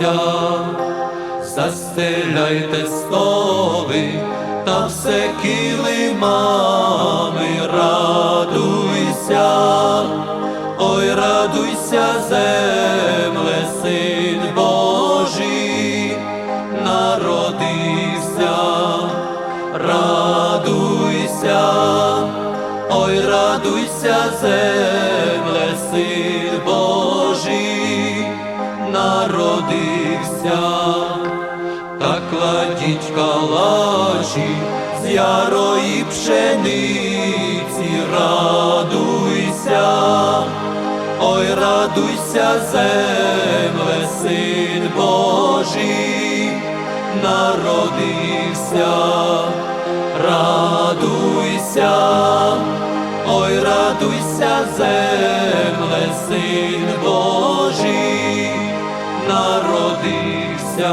народився, застеляйте столи та все килимами, радуйся, ой, радуйся, земле, син Божий, народився, радуйся, ой, радуйся, земле, син народився, та кладіть калачі з ярої пшениці, радуйся, ой, радуйся, земле, син Божий, народився, радуйся, ой, радуйся, земле, син Божий, народився.